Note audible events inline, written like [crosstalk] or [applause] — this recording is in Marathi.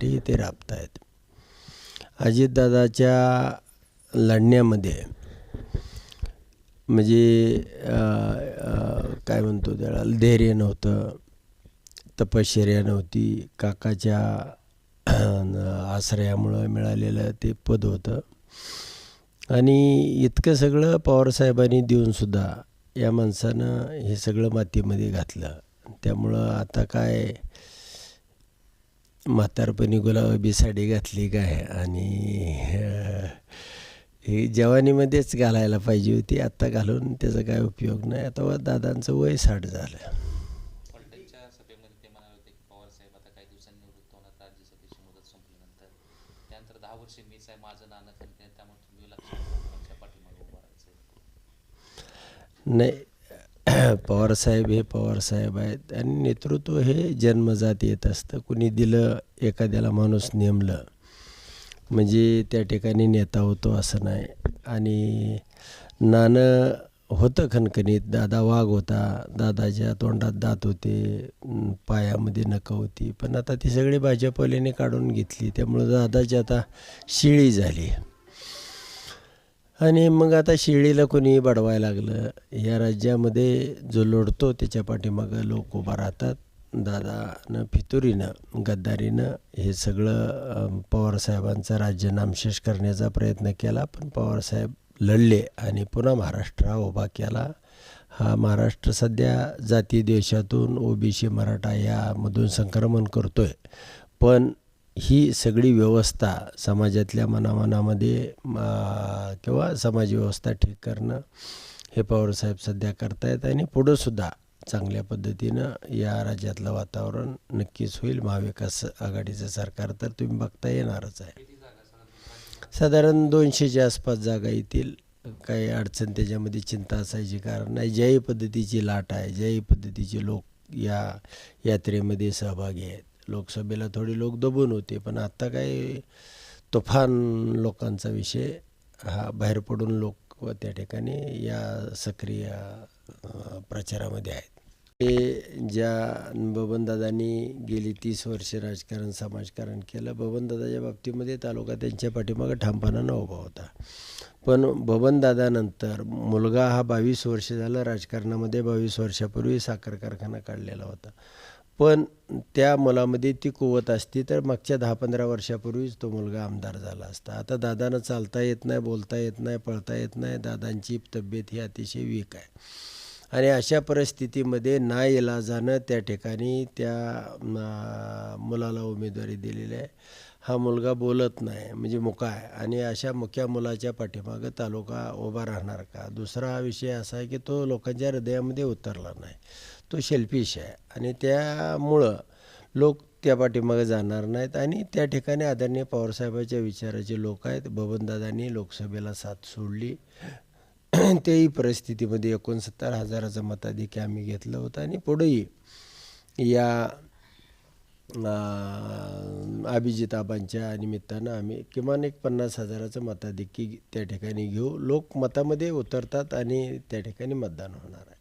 करण्यासाठी ते राबत आहेत अजितदादाच्या लढण्यामध्ये म्हणजे काय म्हणतो त्याला धैर्य नव्हतं तपश्चर्या नव्हती काकाच्या आश्रयामुळं मिळालेलं ते पद होतं. आणि इतकं सगळं पवारसाहेबांनी देऊनसुद्धा या माणसानं हे सगळं मातीमध्ये घातलं. त्यामुळं आता काय म्हातारपणी गुलाबी साडी घातली काय? आणि ही जवानीमध्येच घालायला पाहिजे होती आत्ता घालून त्याचा काय उपयोग नाही. आता व दादांचं वय साठ झालं. नाही पवारसाहेब हे पवारसाहेब आहेत. आणि नेतृत्व हे जन्मजात येत असतं. कुणी दिलं एखाद्याला माणूस नेमलं. म्हणजे त्या ठिकाणी नेता होतो असं नाही. आणि नाणं होतं खणखणीत. दादा वाघ होता. दादाच्या तोंडात दात होते. पायामध्ये नका होती. पण आता ती सगळी भाजपवाल्याने काढून घेतली. त्यामुळं दादाची आता शिळी झाली. आणि मग आता शिर्डीला कोणी बडवायला लागलं. या राज्यामध्ये जो लढतो त्याच्या पाठीमागं लोक उभा राहतात. दादानं फितुरीनं गद्दारीनं हे सगळं पवारसाहेबांचं पवारसाहेबांचा राज्य नामशेष करण्याचा प्रयत्न केला. पण पवारसाहेब लढले आणि पुन्हा महाराष्ट्र हा उभा केला. हा महाराष्ट्र सध्या जाती देशातून ओबीसी मराठा यामधून संक्रमण करतो आहे पण ही सगळी व्यवस्था समाजातल्या मनामनामध्ये किंवा समाजव्यवस्था ठीक करणं हे पवारसाहेब सध्या करतायत आणि पुढंसुद्धा चांगल्या पद्धतीनं या राज्यातलं वातावरण नक्कीच होईल. महाविकास आघाडीचं सरकार तर तुम्ही बघता येणारच आहे. साधारण दोनशेच्या आसपास जागा येतील. काही अडचण त्याच्यामध्ये चिंता असायची कारण नाही. ज्याही पद्धतीची लाट आहे ज्याही पद्धतीचे लोक या यात्रेमध्ये सहभागी आहेत. लोकसभेला थोडी लोक दबून होते पण आत्ता काय तुफान लोकांचा विषय हा बाहेर पडून लोक व त्या ठिकाणी या सक्रिय प्रचारामध्ये आहेत. ते ज्या बबनदादांनी गेली तीस वर्ष राजकारण समाजकारण केलं बबनदादाच्या बाबतीमध्ये तालुका त्यांच्या पाठीमागं ठामपणानं उभा होता. पण बबनदादानंतर मुलगा हा बावीस वर्ष झाला राजकारणामध्ये बावीस वर्षापूर्वी साखर कारखाना काढलेला होता. पण त्या मुलामध्ये ती कुवत असती तर मागच्या दहा पंधरा वर्षापूर्वीच तो मुलगा आमदार झाला असता. आता दादानं चालता येत नाही बोलता येत नाही पळता येत नाही. दादांची तब्येत ही अतिशय वीक आहे. आणि अशा परिस्थितीमध्ये ना इलाजानं त्या ठिकाणी त्या मुलाला उमेदवारी दिलेली आहे. हा मुलगा बोलत नाही म्हणजे मुका आहे. आणि अशा मुख्या मुलाच्या पाठीमागं तालुका उभा राहणार का? दुसरा विषय असा आहे की तो लोकांच्या हृदयामध्ये उतरला नाही. तो शेल्फिश आहे. आणि त्यामुळं लोक त्या पाठीमागे जाणार नाहीत आणि त्या ठिकाणी आदरणीय पवारसाहेबाच्या विचाराचे लोक आहेत. बबनदादांनी लोकसभेला साथ सोडली. [clears throat] तेही परिस्थितीमध्ये एकोणसत्तर हजाराचं मताधिक्य आम्ही घेतलं होतं. आणि पुढेही या अभिजिताबांच्या निमित्तानं आम्ही किमान एक पन्नास हजाराचं मताधिक्य त्या ठिकाणी घेऊ. लोक मतामध्ये उतरतात आणि त्या ठिकाणी मतदान होणार आहे.